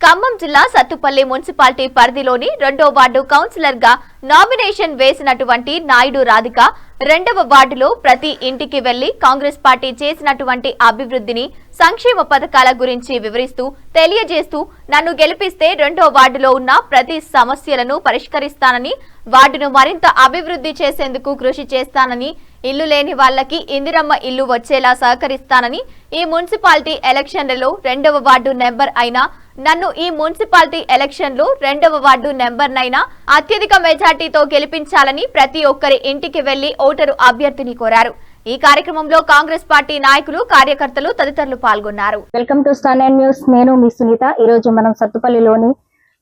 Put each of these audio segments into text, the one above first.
ఖమ్మం జిల్లా సత్తుపల్లి మున్సిపాలిటీ పరిధిలోని రెండో వార్డు కౌన్సిలర్గా నామినేషన్ వేసినటువంటి నాయుడు రాధిక రెండవ వార్డులో ప్రతి ఇంటికి వెళ్ళి కాంగ్రెస్ పార్టీ చేసినటువంటి అభివృద్ధిని సంక్షేమ పథకాల గురించి వివరిస్తూ తెలియజేస్తూ నన్ను గెలిపిస్తే రెండో వార్డులో ఉన్న ప్రతి సమస్యలను పరిష్కరిస్తానని వార్డును మరింత అభివృద్ధి చేసేందుకు కృషి చేస్తానని ఇల్లు లేని వాళ్ళకి ఇందిరమ్మ ఇల్లు వచ్చేలా సహకరిస్తానని ఈ మున్సిపాలిటీ ఎలక్షన్లలో రెండవ వార్డు నెంబర్ అయినా నన్ను ఈ మున్సిపాలిటీ ఎలక్షన్లో రెండవ వార్డు నెంబర్నైనా అత్యధిక మెజార్టీతో గెలిపించాలని ప్రతి ఒక్కరి ఇంటికి వెళ్ళి ఓటరు అభ్యర్థిని కోరారు. ఈ కార్యక్రమంలో కాంగ్రెస్ పార్టీ నాయకులు కార్యకర్తలు తదితరులు పాల్గొన్నారు. Welcome to Stan news. నేను మీ సునీత. ఈ రోజు మనం సత్తుపల్లిలోని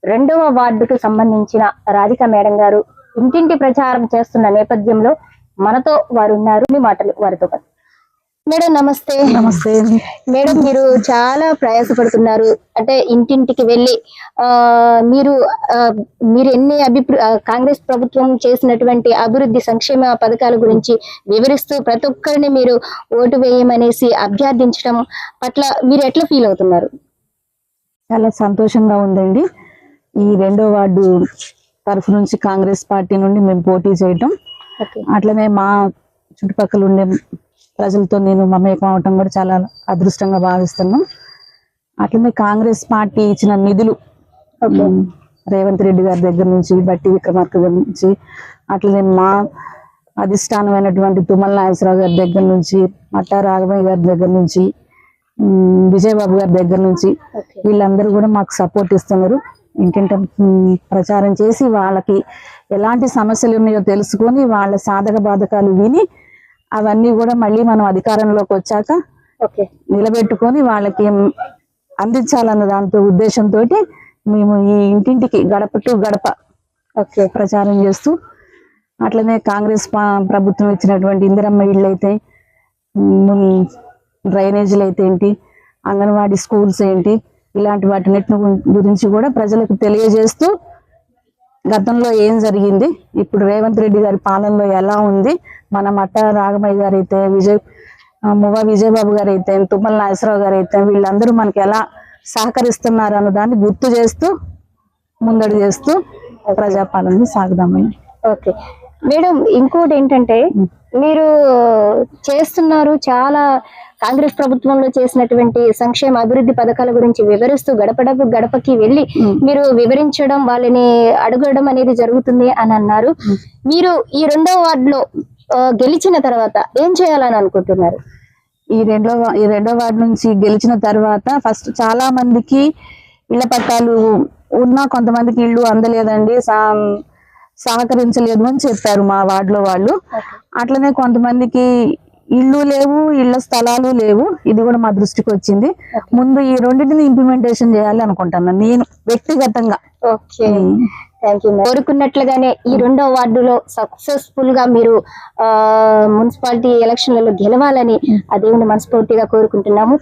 రెండవ వార్డుకు సంబంధించిన రాధిక మేడం గారు ఇంటింటి ప్రచారం చేస్తున్న నేపథ్యంలో మనతో వారు ఉన్నారు. మీ మాటలు వారితో పాటు. మేడం నమస్తే. నమస్తే. మేడం మీరు చాలా ప్రయాసపడుతున్నారు. అంటే ఇంటింటికి వెళ్ళి ఆ మీరు మీరు ఎన్ని అభిప్రా కాంగ్రెస్ ప్రభుత్వం చేసినటువంటి అభివృద్ధి సంక్షేమ పథకాల గురించి వివరిస్తూ ప్రతి ఒక్కరిని మీరు ఓటు వేయమనేసి అభ్యర్థించడం పట్ల మీరు ఎట్లా ఫీల్ అవుతున్నారు? చాలా సంతోషంగా ఉందండి. ఈ రెండో వార్డు తరఫు నుంచి కాంగ్రెస్ పార్టీ నుండి మేము పోటీ చేయటం. అట్లనే మా చుట్టుపక్కల ఉండే ప్రజలతో నేను మమేకం అవటం కూడా చాలా అదృష్టంగా భావిస్తున్నాం. అట్లనే కాంగ్రెస్ పార్టీ ఇచ్చిన నిధులు రేవంత్ రెడ్డి గారి దగ్గర నుంచి బట్టి విక్రమార్క గారి నుంచి అట్లనే మా అధిష్టానమైనటువంటి తుమ్మల నాగేశ్వరరావు గారి దగ్గర నుంచి మట్టా రాఘవయ్య గారి దగ్గర నుంచి విజయబాబు గారి దగ్గర నుంచి వీళ్ళందరూ కూడా మాకు సపోర్ట్ ఇస్తున్నారు. ఉమ్, ప్రచారం చేసి వాళ్ళకి ఎలాంటి సమస్యలు ఉన్నాయో తెలుసుకొని వాళ్ళ సాధక బాధకాలు విని అవన్నీ కూడా మళ్ళీ మనం అధికారంలోకి వచ్చాక ఓకే. నిలబెట్టుకొని వాళ్ళకి అందించాలన్న దాంతో ఉద్దేశంతో మేము ఈ ఇంటింటికి గడప టు గడప ఓకే. ప్రచారం చేస్తూ అట్లనే కాంగ్రెస్ ప్రభుత్వం ఇచ్చినటువంటి ఇందిరమ్మ ఇళ్ళు అయితే డ్రైనేజీలు అయితే ఏంటి అంగన్వాడీ స్కూల్స్ ఏంటి ఇలాంటి వాటిన్నిటి గు- గురించి కూడా ప్రజలకు తెలియజేస్తూ గతంలో ఏం జరిగింది? ఇప్పుడు రేవంత్ రెడ్డి గారి పాలనలో ఎలా ఉంది? మన మట్ట రాగమయ్య గారు అయితే విజయ్ మువ్వ విజయబాబు గారు అయితే తుమ్మల నాగేశ్వరరావు గారు అయితే వీళ్ళందరూ మనకి ఎలా సహకరిస్తున్నారు అన్న దాన్ని గుర్తు చేస్తూ ముందడు చేస్తూ ప్రజాపాలన సాగుదామని. ఓకే. మేడం ఇంకోటి ఏంటంటే మీరు చేస్తున్నారు చాలా కాంగ్రెస్ ప్రభుత్వంలో చేసినటువంటి సంక్షేమ అభివృద్ధి పథకాల గురించి వివరిస్తూ గడపడపు గడపకి వెళ్ళి. మీరు వివరించడం వాళ్ళని అడగడం అనేది జరుగుతుంది అని అన్నారు. మీరు ఈ రెండో వార్డులో గెలిచిన తర్వాత ఏం చేయాలని అనుకుంటున్నారు? ఈ రెండో ఈ రెండో వార్డు నుంచి గెలిచిన తర్వాత ఫస్ట్ చాలా మందికి ఇళ్ళ పట్టాలు ఉన్నా కొంతమందికి ఇల్లు అందలేదండి సా- సహకరించలేదు అని చెప్పారు మా వార్డులో వాళ్ళు. అట్లనే కొంతమందికి ఇల్లు లేవు ఇళ్ళ స్థలాలు లేవు. ఇది కూడా మా దృష్టికి వచ్చింది. ముందు ఈ రెండింటిని ఇంప్లిమెంటేషన్ చేయాలి అనుకుంటున్నాను నేను వ్యక్తిగతంగా. ఓకే. కోరుకున్నట్లుగానే ఈ రెండో వార్డులో సక్సెస్ఫుల్గా మీరు ఆ మున్సిపాలిటీ ఎలక్షన్లలో గెలవాలని ఆ దేవుని మనస్ఫూర్తిగా కోరుకుంటున్నాము.